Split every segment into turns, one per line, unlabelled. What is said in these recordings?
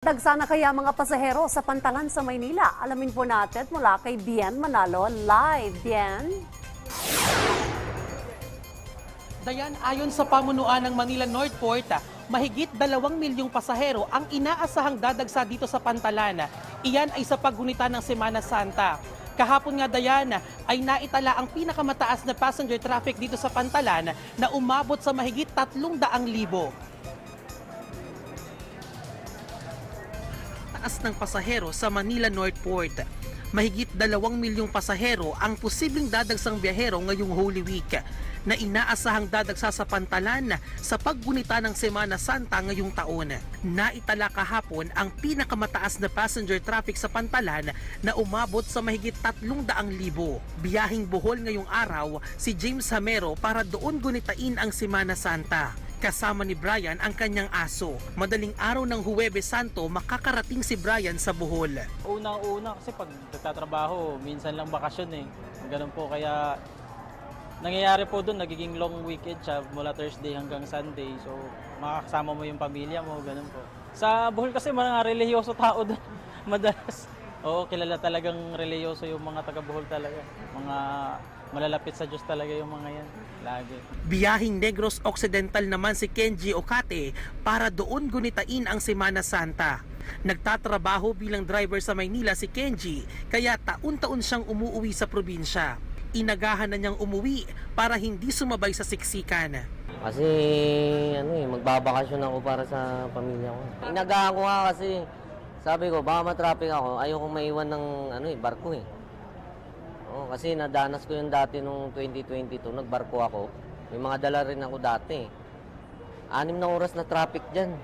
Dagsana kaya mga pasahero sa pantalan sa Maynila? Alamin po natin mula kay Bien Manalo live. Bien?
Dayan, ayon sa pamunuan ng Manila Northport, mahigit dalawang milyong pasahero ang inaasahang dadagsa dito sa Pantalan. Iyan ay sa paggunita ng Semana Santa. Kahapon nga Dayan ay naitala ang pinakamataas na passenger traffic dito sa Pantalan na umabot sa mahigit 300,000. Taas ng pasahero sa Manila Northport. Mahigit dalawang milyong pasahero ang posibleng dadagsang biyahero ngayong Holy Week na inaasahang dadagsa sa pantalan sa paggunita ng Semana Santa ngayong taon. Naitala kahapon ang pinakamataas na passenger traffic sa pantalan na umabot sa mahigit 300,000. Biyahing Bohol ngayong araw si James Hamero para doon gunitain ang Semana Santa. Kasama ni Brian ang kanyang aso. Madaling araw ng Huwebe Santo makakarating si Brian sa Bohol.
Unang-una kasi pag nagtatrabaho, minsan lang bakasyon eh. Ganun po kaya nangyayari po doon, nagiging long weekend siya mula Thursday hanggang Sunday. So makakasama mo yung pamilya mo, ganun po. Sa Bohol kasi mga relihiyoso tao doon. Madalas. Oo, kilala talagang relihiyoso yung mga taga Bohol talaga. Mga malalapit sa Diyos talaga yung mga yan. Lagi.
Biyahing Negros Occidental naman si Kenji Okate para doon gunitain ang Semana Santa. Nagtatrabaho bilang driver sa Maynila si Kenji kaya taon-taon siyang umuwi sa probinsya. Inagahan na niyang umuwi para hindi sumabay sa siksikan.
Kasi ano eh, magbabakasyon ako para sa pamilya ko. Inagahan ko nga kasi sabi ko baka matraffic ako, ayoko maiwan ng ano eh, barko eh. Oo, kasi nadanas ko yung dati nung 2022, nagbarko ako. May mga dala rin ako dati. Anim na oras na traffic dyan.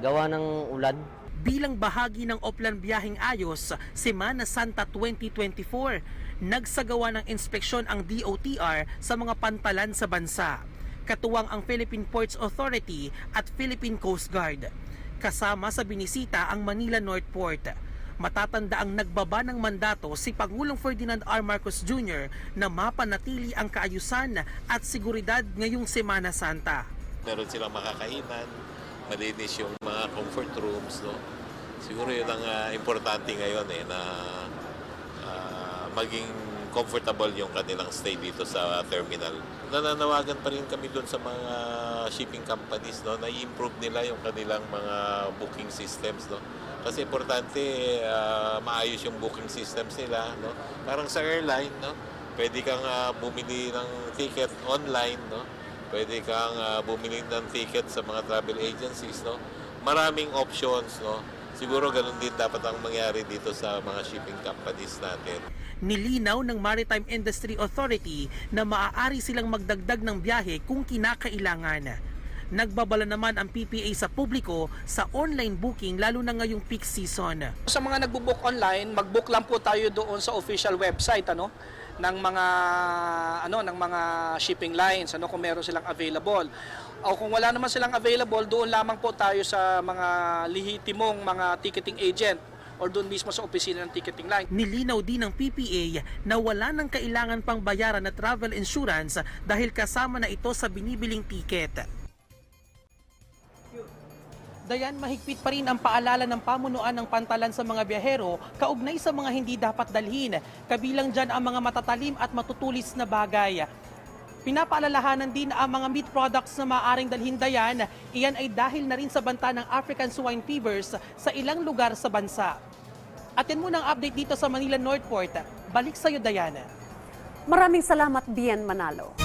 Gawa ng ulan.
Bilang bahagi ng Oplan Biyaheng Ayos, Semana Santa 2024, nagsagawa ng inspeksyon ang DOTR sa mga pantalan sa bansa. Katuwang ang Philippine Ports Authority at Philippine Coast Guard. Kasama sa binisita ang Manila Northport. Matatanda ang nagbaba ng mandato si Pangulong Ferdinand R. Marcos Jr. na mapanatili ang kaayusan at seguridad ngayong Semana Santa.
meron silang makakainan, malinis yung mga comfort rooms, no? Siguro yun ang ah, importante ngayon eh, na ah, maging comfortable yung kanilang stay dito sa terminal. Nananawagan pa rin kami doon sa mga shipping companies no, na i-improve nila yung kanilang mga booking systems. No? Kasi importante ah, maayos yung booking systems nila. No? Parang sa airline, no? pwede kang ah, bumili ng ticket online. No? Pwede kang ah, bumili ng ticket sa mga travel agencies, no? Maraming options, no? Siguro ganun din dapat ang mangyari dito sa mga shipping companies natin.
Nilinaw ng Maritime Industry Authority na maaari silang magdagdag ng biyahe kung kinakailangan. Nagbabala naman ang PPA sa publiko sa online booking lalo na ngayong peak season.
Sa mga nagbo-book online, mag-book lang po tayo doon sa official website ano ng mga ano ng mga shipping lines ano kung meron silang available. O kung wala naman silang available, doon lamang po tayo sa mga lihitimong mga ticketing agent or doon mismo sa opisina ng ticketing line.
Nilinaw din ng PPA na wala nang kailangan pang bayaran na travel insurance dahil kasama na ito sa binibiling ticket. Dayan, mahigpit pa rin ang paalala ng pamunuan ng pantalan sa mga biyahero kaugnay sa mga hindi dapat dalhin. Kabilang dyan ang mga matatalim at matutulis na bagay. Pinapaalalahanan din ang mga meat products na maaaring dalhin dayan. Iyan ay dahil na rin sa banta ng African swine fevers sa ilang lugar sa bansa. Atin mo ng update dito sa Manila Northport. Balik sa'yo, Diana.
Maraming salamat, Bien Manalo.